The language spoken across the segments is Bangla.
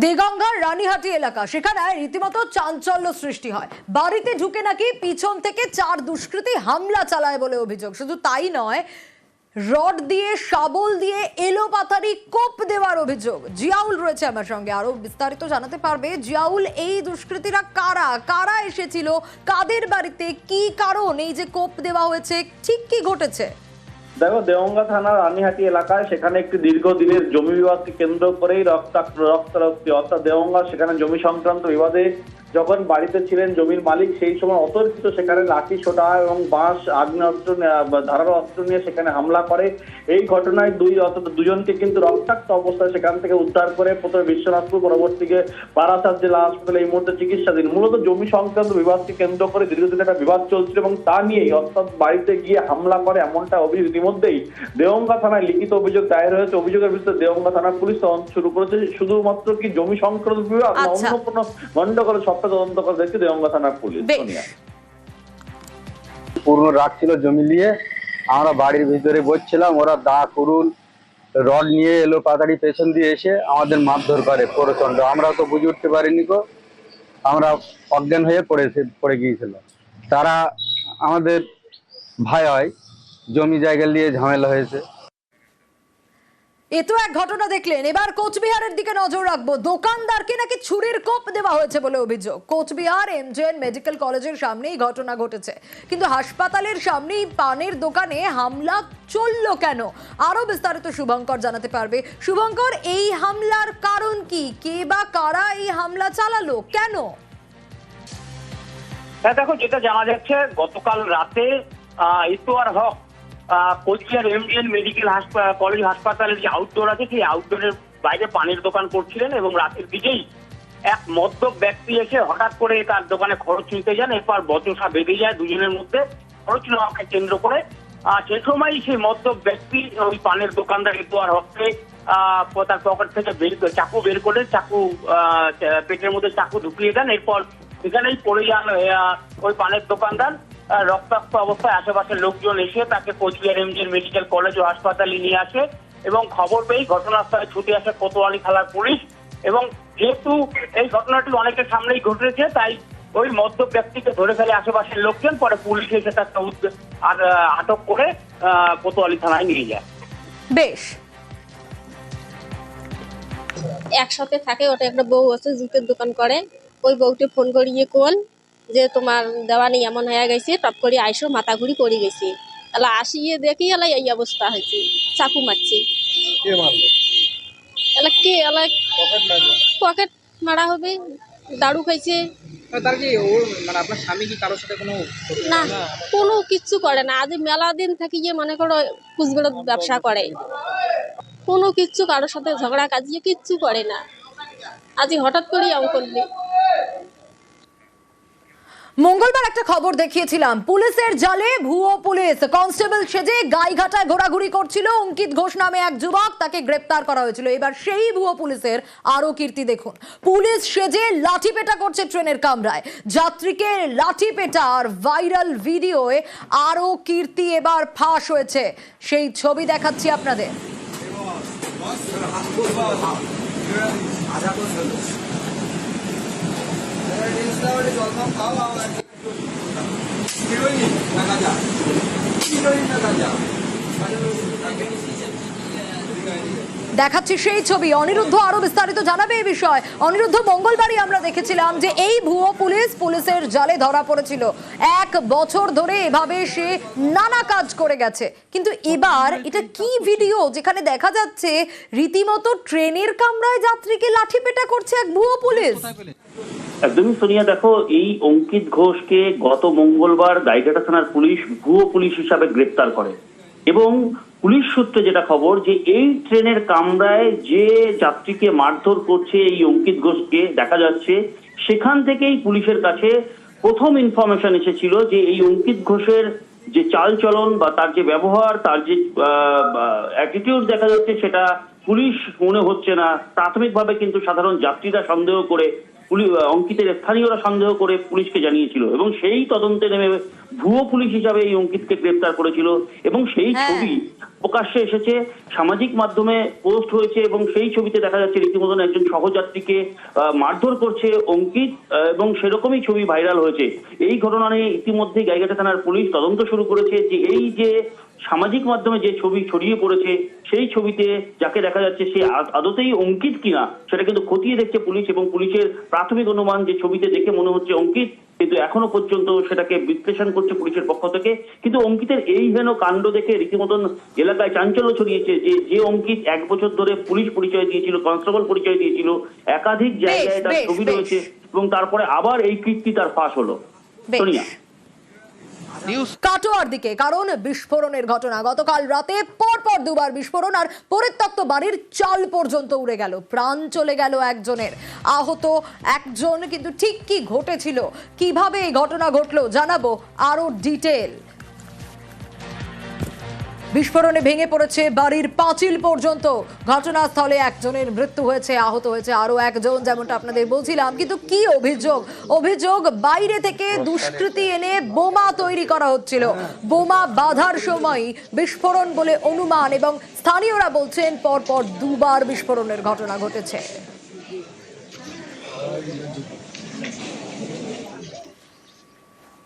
দেগঙ্গার রানীহাটি এলাকা, সেখানে রীতিমতো চাঞ্চল্য সৃষ্টি হয়। বাড়িতে ঢুকে নাকি পিছন থেকে চার দুষ্কৃতী হামলা চালায় বলে অভিযোগ। শুধু তাই নয়, রড দিয়ে, শাবল দিয়ে এলো পাতারি কোপ দেওয়ার অভিযোগ। জিয়াউল রয়েছে আমার সঙ্গে। আরও বিস্তারিত জানাতে পারবে জিয়াউল, এই দুষ্কৃতীরা কারা? কারা এসেছিল? কাদের বাড়িতে? কি কারণ? এই যে কোপ দেওয়া হয়েছে, ঠিক কি ঘটেছে? দেখো, দেওঙ্গা থানার রানীহাটি এলাকায় সেখানে একটি দীর্ঘদিনের জমি বিবাদকে কেন্দ্র করেই রক্তাক্ত রক্তারক্তি। অর্থাৎ দেওঙ্গা সেখানে জমি সংক্রান্ত বিবাদে যখন বাড়িতে ছিলেন জমির মালিক, সেই সময় অতর্কিত সেখানে লাঠি ছোটা এবং বাঁশ, আগ্নেয়াস্ত্র নিয়ে- ধারালো অস্ত্র নিয়ে সেখানে হামলা করে। এই ঘটনায় দুই অর্থাৎ দুজনকে কিন্তু রক্তাক্ত অবস্থায় সেখান থেকে উদ্ধার করে প্রথমে বিশ্বনাথপুর, পরবর্তীকে বারাসাত জেলা হাসপাতালে এই মুহূর্তে চিকিৎসাধীন। মূলত জমি সংক্রান্ত বিবাদকে কেন্দ্র করে দীর্ঘদিন একটা বিবাদ চলছিল এবং তা নিয়েই অর্থাৎ বাড়িতে গিয়ে হামলা করে এমনটা অভিযোগ ইতিমধ্যেই দেওঙ্গা থানায় লিখিত অভিযোগ দায়ের হয়েছে। অভিযোগের বিরুদ্ধে দেওঙ্গা থানা পুলিশ তদন্ত শুরু করেছে। শুধুমাত্র কি জমি সংক্রান্ত বিবাদ না আচ্ছা। অন্য কোনো গন্ডগোল সবটা তদন্ত করে দেখছে দেওঙ্গা থানার পুলিশ। বেশ সোনিয়া। রাগ ছিল জমি নিয়ে। আমরা বাড়ির ভিতরে বসছিলাম ওরা দা কুরুল রড নিয়ে এলো পাতাড়ি পেছন দিয়ে এসে আমাদের মারধর করে প্রচণ্ড আমরা তো বুঝে উঠতে পারিনি গো। আমরা অজ্ঞান হয়ে পড়েছে পড়ে গিয়েছিল তারা আমাদের ভাই হয়। জমি জায়গা নিয়ে ঝামেলা হয়েছে। এ তো এক ঘটনা দেখলেন। এবার কোচবিহারের দিকে নজর রাখব। দোকানদারকে নাকি ছুরির কোপ দেওয়া হয়েছে বলে অভিযোগ। কোচবিহার এমজেএন মেডিকেল কলেজের সামনেই ঘটনা ঘটেছে। কিন্তু হাসপাতালের সামনেই পানের দোকানে হামলা চলল কেন? আরও বিস্তারিত শুভঙ্কর জানাতে পারবে। শুভঙ্কর এই হামলার কারণ কি? কে বা কারা এই হামলা চালালো? কেন? হ্যাঁ দেখো যেটা জানা যাচ্ছে গতকাল রাতে আহ, ইতোয়ার হক কোচবিহার এমডিএন মেডিকেল কলেজ হাসপাতালের যে আউটডোর আছে, সেই আউটডোরের বাইরে পানির দোকান করছিলেন এবং রাতের দিকেই এক মদ্যপ ব্যক্তি এসে হঠাৎ করে তার দোকানে খরচ নিতে যান। এরপর বচসা বেঁধে যায় দুজনের মধ্যে। খরচ নেওয়াকে কেন্দ্র করে সেই সময় সেই মদ্যপ ব্যক্তি ওই পানের দোকানদার ইতোয়ার হককে তার পকেট থেকে বের চাকু বের করে, চাকু পেটের মধ্যে চাকু ঢুকিয়ে দেন। এরপর সেখানেই পড়ে যান ওই পানের দোকানদার। রক্তাক্ত অবস্থায় আশেপাশের লোকজন এসে তাকে কোচবিহার এমজিএন মেডিকেল কলেজ ও হাসপাতালে নিয়ে আসে এবং খবর পেয়ে ঘটনাস্থলে ছুটে আসে কোতোয়ালি থানার পুলিশ এবং যেহেতু এই ঘটনাটি অনেকের সামনেই ঘটেছে তাই ওই মদ্য ব্যক্তিকে ধরে ফেলে আশেপাশের লোকজন পরে পুলিশ এসে তাকে আর, আটক করে আহ, কোতোয়ালি থানায় নিয়ে যায়। বেশ। একসাথে থাকে ওটা একটা বউ আছে জুতের দোকান করে। ওই বউটি ফোন করিয়ে কোল যে তোমার দেওয়ানি এমন হয়ে গেছে টপ করে আইসো মাথা ঘুরি পড়ে গেছে। তাহলে আসিয়ে দেখি এলা এই অবস্থা হয়েছে চাকু মারছে। এলা কে এলা পকেট মারা হবে দারু খাইছে। মানে না কোনো কিচ্ছু করে না। আজ মেলা দিন থেকে গিয়ে মনে করো কুচবেড়ের ব্যবসা করে। কোনো কিচ্ছু কারোর সাথে ঝগড়া কাজিয়ে কিচ্ছু করে না। আজ হঠাৎ করে আমি করবে মঙ্গলবার একটা খবর দেখিয়েছিলাম। পুলিশের জালে ভুয়ো পুলিশ। কনস্টেবল সেজে গাইঘাটায় ঘোরাঘুরি করছিল। অঙ্কিত ঘোষ নামে এক যুবক তাকে গ্রেপ্তার করা হয়েছিল। এবার সেই ভুয়ো পুলিশের আরও কীর্তি দেখুন। পুলিশ সেজে লাঠি পেটা করছে ট্রেনের কামরায়। যাত্রীকে লাঠি পেটার ভাইরাল ভিডিওয়ে আরও কীর্তি এবার ফাঁস হয়েছে। সেই ছবি দেখাচ্ছি আপনাদের। দেখাচ্ছি সেই ছবি। অনিরুদ্ধ আরও বিস্তারিত জানাবে এই বিষয়। অনিরুদ্ধ, মঙ্গলবারই আমরা দেখেছিলাম যে এই ভুয়ো পুলিশ পুলিশের জালে ধরা পড়েছিল। এক বছর ধরে এভাবে সে নানা কাজ করে গেছে। কিন্তু এবার এটা কি ভিডিও যেখানে দেখা যাচ্ছে রীতিমতো ট্রেনের কামরায় যাত্রীকে লাঠি পেটা করছে এক ভুয়ো পুলিশ? একদমই সোনিয়া দেখো, এই অঙ্কিত ঘোষকে গত মঙ্গলবার গাইঘাটা থানার পুলিশ, ভুয়ো পুলিশ হিসাবে গ্রেপ্তার করে। এবং পুলিশ সূত্রে যেটা খবর, যে এই ট্রেনের কামরায় যে যাত্রীকে মারধর করছে এই অঙ্কিত ঘোষকে দেখা যাচ্ছে, সেখান থেকেই পুলিশের কাছে প্রথম ইনফরমেশন এসেছিল যে এই অঙ্কিত ঘোষের যে চালচলন বা তার যে ব্যবহার, তার যে অ্যাটিটিউড দেখা যাচ্ছে, সেটা পুলিশ মনে হচ্ছে না। প্রাথমিকভাবে কিন্তু সাধারণ যাত্রীরা সন্দেহ করে অঙ্কিতের স্থানীয়রা সন্দেহ করে পুলিশকে জানিয়েছিল এবং সেই তদন্তে নেমে ভুয়ো পুলিশ হিসাবে এই অঙ্কিতকে গ্রেপ্তার করেছিল এবং সেই হ্যাঁ। ছবি প্রকাশ্যে এসেছে, সামাজিক মাধ্যমে পোস্ট হয়েছে এবং সেই ছবিতে দেখা যাচ্ছে রীতিমতন একজন সহযাত্রীকে মারধর করছে অঙ্কিত এবং সেরকমই ছবি ভাইরাল হয়েছে। এই ঘটনা নিয়ে ইতিমধ্যেই গাইঘাটা থানার পুলিশ তদন্ত শুরু করেছে যে এই যে সামাজিক মাধ্যমে যে ছবি ছড়িয়ে পড়েছে, সেই ছবিতে যাকে দেখা যাচ্ছে সে আদতেই অঙ্কিত কিনা, সেটা কিন্তু খতিয়ে দেখছে পুলিশ এবং পুলিশের প্রাথমিক অনুমান যে ছবিতে দেখে মনে হচ্ছে অঙ্কিত কিন্তু এখনও পর্যন্ত সেটাকে বিশ্লেষণ করছে পুলিশের পক্ষ থেকে। কিন্তু অঙ্কিতের এই হেন কাণ্ড দেখে রীতিমতন এলাকায় চাঞ্চল্য ছড়িয়েছে যে যে অঙ্কিত এক বছর ধরে পুলিশ পরিচয় দিয়েছিল কনস্টেবল পরিচয় দিয়েছিল একাধিক জায়গায় তার ছবি রয়েছে এবং তারপরে আবার এই কীর্তি তার ফাঁস হলো। সোনিয়া। কাটোয়ার দিকে, কারণ বিস্ফোরণের ঘটনা। গতকাল রাতে পরপর দুবার বিস্ফোরণ আর পরিত্যক্ত বাড়ির চাল পর্যন্ত উড়ে গেল। প্রাণ চলে গেল একজনের। আহত একজন, কিন্তু ঠিক কি ঘটেছিল? কীভাবে এই ঘটনা ঘটলো? জানাব আরও ডিটেল। বিস্ফোরণে ভেঙে পড়েছে বাড়ির পাঁচিল পর্যন্ত। ঘটনাস্থলে একজনের মৃত্যু হয়েছে, আহত হয়েছে আরও একজন, যেমনটা আপনাদের বলছিলাম। কিন্তু কি অভিযোগ? অভিযোগ, বাইরে থেকে দুষ্কৃতি এনে বোমা তৈরি করা হচ্ছিল। বোমা বাধার সময় বিস্ফোরণ বলে অনুমান এবং স্থানীয়রা বলছেন পরপর দুবার বিস্ফোরণের ঘটনা ঘটেছে।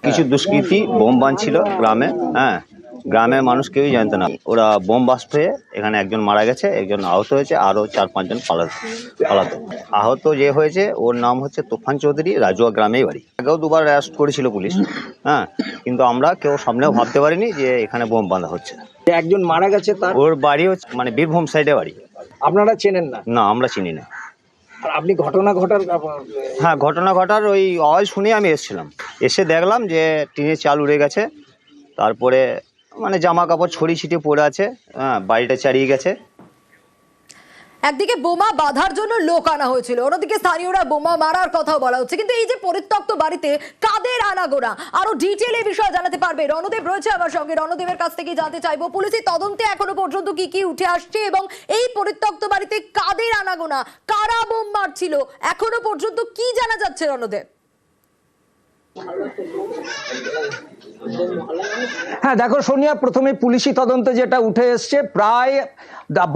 কিছু দুষ্কৃতী, বোম বাঁধছিল গ্রামে হ্যাঁ। গ্রামের মানুষ কেউই জানতো না। ওরা বোম বাস্ট হয়ে এখানে একজন মারা গেছে একজন আহত হয়েছে আরও চার পাঁচজন পালাত পালাত। আহত যে হয়েছে ওর নাম হচ্ছে তুফান চৌধুরী রাজুয়া গ্রামেই বাড়ি। আগেও দুবার অ্যারেস্ট করেছিল পুলিশ হ্যাঁ কিন্তু আমরা কেউ সামনেও ভাবতে পারিনি যে এখানে বোম বাঁধা হচ্ছে। একজন মারা গেছে তার ওর বাড়ি হচ্ছে মানে বীরভূম সাইডে বাড়ি। আপনারা চেনেন না? না আমরা চিনি না। আর আপনি ঘটনা ঘটার হ্যাঁ ঘটনা ঘটার ওই আওয়াজ শুনে আমি এসেছিলাম। এসে দেখলাম যে টিনের চাল উড়ে গেছে তারপরে মানে জামা কাপড় ছড়িয়ে ছিটিয়ে পড়ে আছে হ্যাঁ বাড়িটা চারিয়ে গেছে। একদিকে বোমা বাঁধার জন্য লোক আনা হয়েছিল, অন্যদিকে স্থানীয়রা বোমা মারার কথাও বলা হচ্ছে। কিন্তু এই যে পরিত্যক্ত বাড়িতে কাদের আনাগোনা? আরও ডিটেল বিষয়ে জানাতে পারবে রণদেব রয়েছে আমার সঙ্গে। রণদেবের কাছ থেকে জানতে চাইব, পুলিশের তদন্তে এখনও পর্যন্ত কি কি উঠে আসছে এবং এই পরিত্যক্ত বাড়িতে কাদের আনাগোনা? কারা বোম মারছিল? এখনও পর্যন্ত কি জানা যাচ্ছে রণদেব? হ্যাঁ দেখো সোনিয়া, প্রথমে পুলিশি তদন্তে যেটা উঠে এসছে, প্রায়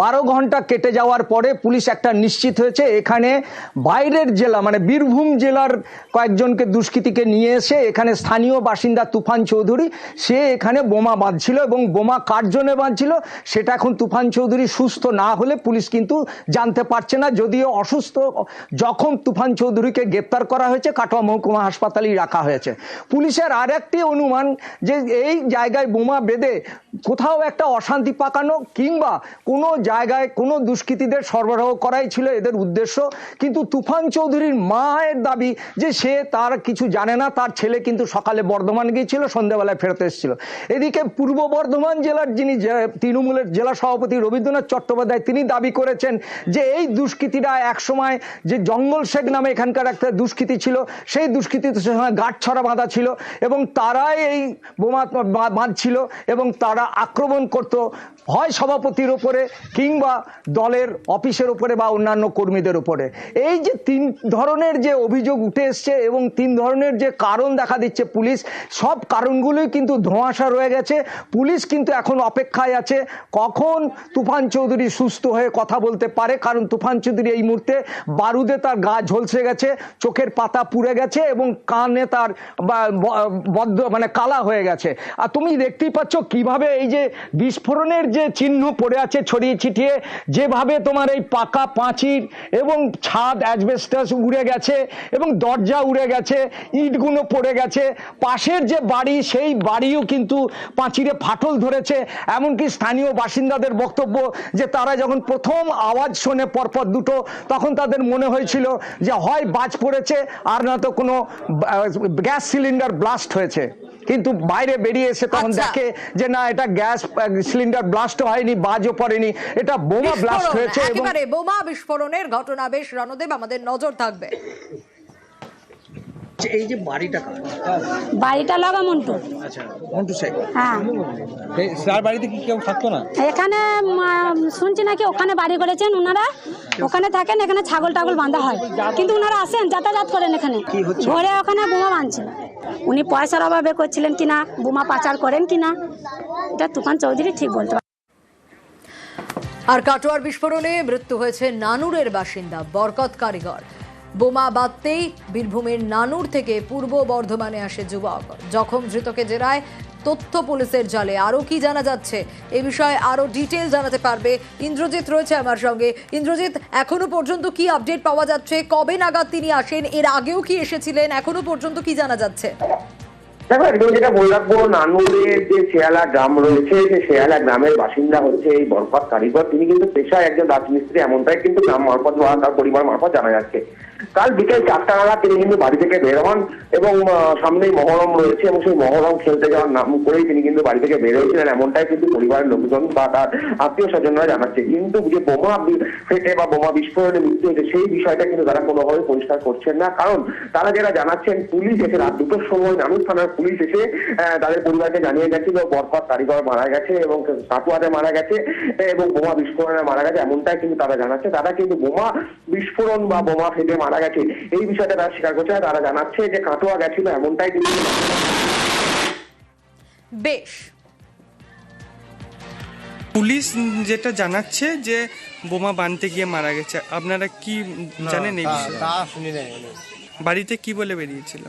বারো ঘণ্টা কেটে যাওয়ার পরে পুলিশ একটা নিশ্চিত হয়েছে, এখানে বাইরের জেলা মানে বীরভূম জেলার কয়েকজনকে দুষ্কৃতীকে নিয়ে এসে, এখানে স্থানীয় বাসিন্দা তুফান চৌধুরী, সে এখানে বোমা বাঁধছিল এবং বোমা কার জন্য বাঁধছিল, সেটা এখন তুফান চৌধুরী সুস্থ না হলে পুলিশ কিন্তু জানতে পারছে না, যদিও অসুস্থ যখন তুফান চৌধুরীকে গ্রেপ্তার করা হয়েছে, কাটোয়া মহকুমা হাসপাতালেই রাখা হয়েছে। পুলিশের আর একটি অনুমান যে এই জায়গায় বোমা বেঁধে কোথাও একটা অশান্তি পাকানো কিংবা কোনো জায়গায় কোনো দুষ্কৃতীদের সরবরাহ করাই ছিল এদের উদ্দেশ্য। কিন্তু তুফান চৌধুরীর মায়ের দাবি যে সে তার কিছু জানে না, তার ছেলে কিন্তু সকালে বর্ধমান গিয়েছিল, সন্ধ্যাবেলায় ফেরত এসেছিল। এদিকে পূর্ব বর্ধমান জেলার যিনি তৃণমূলের জেলা সভাপতি রবীন্দ্রনাথ চট্টোপাধ্যায়, তিনি দাবি করেছেন যে এই দুষ্কৃতীরা একসময় যে জঙ্গল শেখ নামে এখানকার একটা দুষ্কৃতী ছিল, সেই দুষ্কৃতীদের সঙ্গে গাঁটছড়া বাঁধা ছিল এবং তারাই এই বোমা বাঁধছিল এবং তারা আক্রমণ করত, হয় সভাপতির উপরে কিংবা দলের অফিসের উপরে বা অন্যান্য কর্মীদের উপরে। এই যে তিন ধরনের যে অভিযোগ উঠে এসছে এবং তিন ধরনের যে কারণ দেখা দিচ্ছে পুলিশ, সব কারণগুলোই কিন্তু ধোঁয়াশা রয়ে গেছে। পুলিশ কিন্তু এখন অপেক্ষায় আছে, কখন তুফান চৌধুরী সুস্থ হয়ে কথা বলতে পারে। কারণ তুফান চৌধুরী এই মুহূর্তে বারুদে তার গা ঝলসে গেছে, চোখের পাতা পুড়ে গেছে এবং কানে তার বদ্ধ মানে কালা হয়ে গেছে। আর তুমি দেখতেই পাচ্ছ কীভাবে এই যে বিস্ফোরণের যে চিহ্ন পড়ে আছে ছড়িয়ে ছিটিয়ে, যেভাবে তোমার এই পাকা পাঁচির এবং ছাদ অ্যাজবেস্টাস উড়ে গেছে এবং দরজা উড়ে গেছে, ইটগুলো পড়ে গেছে, পাশের যে বাড়ি সেই বাড়িও কিন্তু পাঁচিরে ফাটল ধরেছে। এমনকি স্থানীয় বাসিন্দাদের বক্তব্য যে তারা যখন প্রথম আওয়াজ শোনে পরপর দুটো, তখন তাদের মনে হয়েছিল যে হয় বাজ পড়েছে, আর না তো কোনো গ্যাস সিলিন্ডার ব্লাস্ট হয়েছে। কিন্তু বাইরে বেরিয়ে এসে তখন আচ্ছা। দেখে যে না এটা গ্যাস সিলিন্ডার ব্লাস্ট হয়নি বাজও পড়েনি এটা বোমা ব্লাস্ট হয়েছে একেবারে বোমা বিস্ফোরণের ঘটনা। বেশ রণদেব আমাদের নজর থাকবে। এই যে বাড়িটা কার? বাড়িটা লাগা মন্টু। আচ্ছা মন্টু শেখ হ্যাঁ। তার বাড়িতে কি কেউ থাকতো না? এখানে শুনছি নাকি ওখানে বাড়ি করেছেন ওনারা ওখানে থাকেন এখানে ছাগল টাগল বাঁধা হয়। কিন্তু ওনারা আসেন যাতায়াত করেন এখানে। ঘরে ওখানে বোমা বাঁধছিল। উনি পয়সার অভাবে করছিলেন কিনা, বোমা পাচার করেন কিনা, এটা তুফান চৌধুরী ঠিক বলতে আর কাটোয়ার বিস্ফোরণে মৃত্যু হয়েছে নানুরের বাসিন্দা, বরকত কারিগর। বোমা বাঁধতেই বীরভূমের নানুর থেকে পূর্ব বর্ধমানে আসে যুবক। জখম ধৃতকে জেরায় তথ্য পুলিশের জালে। আরও কি জানা যাচ্ছে? এ বিষয়ে আরও ডিটেল জানাতে পারবে ইন্দ্রজিৎ রয়েছে আমার সঙ্গে। ইন্দ্রজিৎ, এখনও পর্যন্ত কি আপডেট পাওয়া যাচ্ছে? কবে নাগাদ তিনি আসেন? এর আগেও কি এসেছিলেন? এখনও পর্যন্ত কি জানা যাচ্ছে? দেখো, একদম যেটা বলে রাখব নানুরের যে শেয়ালা গ্রাম রয়েছে যে শেয়ালা গ্রামের বাসিন্দা হচ্ছে এই বরফত কারিগর। তিনি কিন্তু পেশায় একজন রাজমিস্ত্রি, এমনটাই কিন্তু গ্রাম মারফত তার পরিবার মারফত জানা যাচ্ছে। কাল বিকেল চারটা নাগাদ তিনি কিন্তু বাড়ি থেকে বের হন এবং সামনেই মহরম রয়েছে এবং সেই মহরম খেলতে যাওয়ার নাম করেই তিনি কিন্তু বাড়ি থেকে বের হয়েছিলেন। এমনটাই কিন্তু পরিবারের লোকজন বা তার আত্মীয় স্বজনরা জানাচ্ছে। কিন্তু যে বোমা ফেটে বা বোমা বিস্ফোরণে মৃত্যু হয়েছে, সেই বিষয়টা কিন্তু তারা কোনোভাবে পরিষ্কার করছেন না। কারণ তারা যারা জানাচ্ছেন, পুলিশ এসে রাত দুটোর সময় নানুর থানার পুলিশ এসে তাদের পরিবারকে জানিয়ে গেছিল, বরকত কারিগর মারা গেছে এবং কাটুয়াতে মারা গেছে এবং বোমা বিস্ফোরণে মারা গেছে, এমনটাই কিন্তু তারা জানাচ্ছে। তারা কিন্তু বোমা বিস্ফোরণ বা বোমা ফেটে মারা গেছে। এই বিষয়টা তারা স্বীকার করছে না তারা জানাচ্ছে যে কাটোয়া গেছিল এমনটাই কিন্তু বেশ। পুলিশ যেটা জানাচ্ছে যে বোমা বানতে গিয়ে মারা গেছে আপনারা কি জানেন এই বিষয়ে? শুনি নাই বাড়িতে কি বলে বেরিয়েছিল?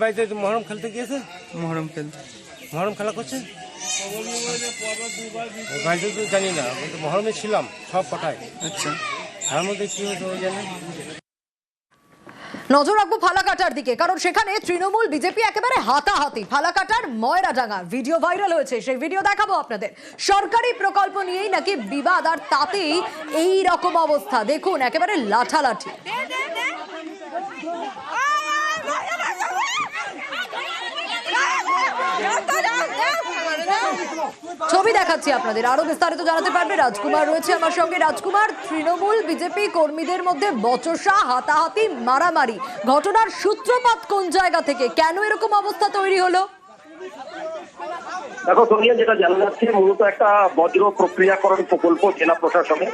বাড়িতে মহরম খেলতে গিয়েছে? মহরম খেলতে। মহরম খেলা করছে? বাড়িতে তো জানি না মহরমে ছিলাম সব কটায় আচ্ছা। তার মধ্যে কি হয়েছে জানে? নজর রাখব ফালাকাটার দিকে, কারণ সেখানে তৃণমূল, বিজেপি একেবারে হাতাহাতি। ফালাকাটার ময়রাডাঙ্গা। ভিডিও ভাইরাল হয়েছে, সেই ভিডিও দেখাবো আপনাদের। সরকারি প্রকল্প নিয়েই নাকি বিবাদ, আর তাতেই এই রকম অবস্থা। দেখুন, একেবারে লাঠালাঠি। ছবি দেখাচ্ছি আপনাদের। আরও বিস্তারিত জানাতে পারবে রাজকুমার রয়েছে আমার সঙ্গে। রাজকুমার, তৃণমূল, বিজেপি কর্মীদের মধ্যে বচসা, হাতাহাতি, মারামারি। ঘটনার সূত্রপাত কোন জায়গা থেকে? কেন এরকম অবস্থা তৈরি হলো? দেখো সোনিয়া যেটা জানা যাচ্ছে, মূলত একটা বজ্র প্রক্রিয়াকরণ প্রকল্প জেলা প্রশাসনে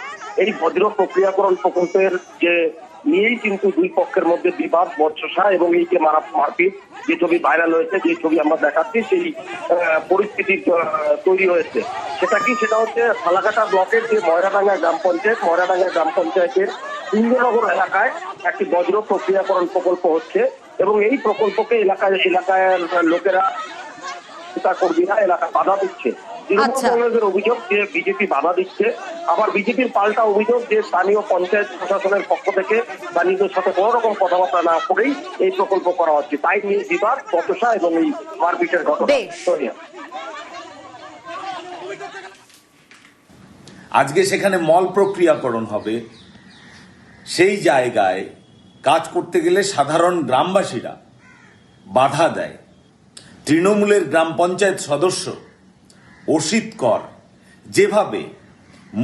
এই বজ্র প্রক্রিয়াকরণ প্রকল্পের যে নিয়েই কিন্তু দুই পক্ষের মধ্যে বিবাদ বর্ষসা এবং এই যে মারা, মারপিট, যে ছবি ভাইরাল হয়েছে, যে ছবি আমরা দেখাচ্ছি, সেই পরিস্থিতি তৈরি হয়েছে। সেটা কি? সেটা হচ্ছে ফালাকাটা ব্লকের যে ময়রাডাঙ্গা গ্রাম পঞ্চায়েত, ময়রাডাঙ্গা গ্রাম পঞ্চায়েতের ইন্দ্রনগর এলাকায় একটি বজ্র প্রক্রিয়াকরণ প্রকল্প হচ্ছে এবং এই প্রকল্পকে এলাকায় এলাকায় লোকেরা কর্মীরা এলাকা বাধা দিচ্ছে। তৃণমূল আচ্ছা। কংগ্রেসের অভিযোগ যে বিজেপি বাধা দিচ্ছে আবার বিজেপির পাল্টা অভিযোগ যে স্থানীয় পঞ্চায়েত প্রশাসনের পক্ষ থেকে স্থানীয়দের সাথে কোনো রকম কথাবার্তা না করেই এই প্রকল্প করা হচ্ছে। তাই নিয়ে বিবাদ বচসা এবং এই মারপিটের ঘটনা। সোনিয়া। আজকে সেখানে মল প্রক্রিয়াকরণ হবে। সেই জায়গায় কাজ করতে গেলে সাধারণ গ্রামবাসীরা বাধা দেয়। তৃণমূলের গ্রাম পঞ্চায়েত সদস্য অসিত কর। যেভাবে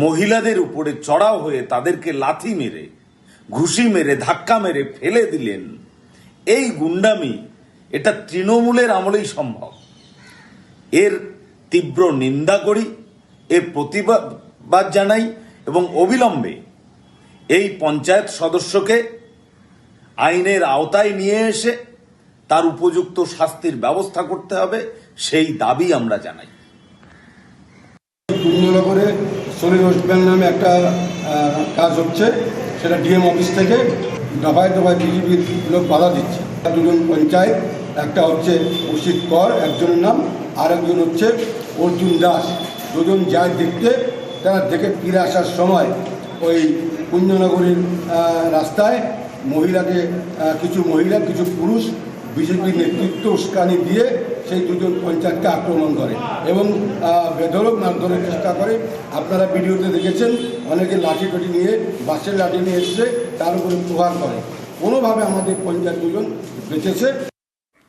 মহিলাদের উপরে চড়াও হয়ে তাদেরকে লাথি মেরে, ঘুষি মেরে, ধাক্কা মেরে ফেলে দিলেন, এই গুন্ডামি এটা তৃণমূলের আমলেই সম্ভব। এর তীব্র নিন্দা করি, এর প্রতিবাদ জানাই এবং অবিলম্বে এই পঞ্চায়েত সদস্যকে আইনের আওতায় নিয়ে এসে তার উপযুক্ত শাস্তির ব্যবস্থা করতে হবে, সেই দাবি আমরা জানাই। কুঞ্জনগরে শরীর হসপিটাল নামে একটা কাজ হচ্ছে, সেটা ডিএম অফিস থেকে দফায় দফায় বিজেপির লোক বাধা দিচ্ছে। দুজন পঞ্চায়েত, একটা হচ্ছে অসিত কর, একজনের নাম আর একজন হচ্ছে অর্জুন দাস। দুজন যায় দেখতে, তারা দেখে ফিরে আসার সময় ওই কুঞ্জনগরীর রাস্তায় মহিলাকে কিছু মহিলা, কিছু পুরুষ বিজেপির নেতৃত্ব উস্কানি দিয়ে সেই দুজন পঞ্চায়েতকে আক্রমণ করে এবং বেধরক মারধরের চেষ্টা করে। আপনারা ভিডিওতে দেখেছেন, অনেকে লাঠি টাঠি নিয়ে বাসের লাঠি নিয়ে এসছে, তার উপরে প্রহার করে। কোনোভাবে আমাদের পঞ্চায়েত দুজন বেঁচেছে।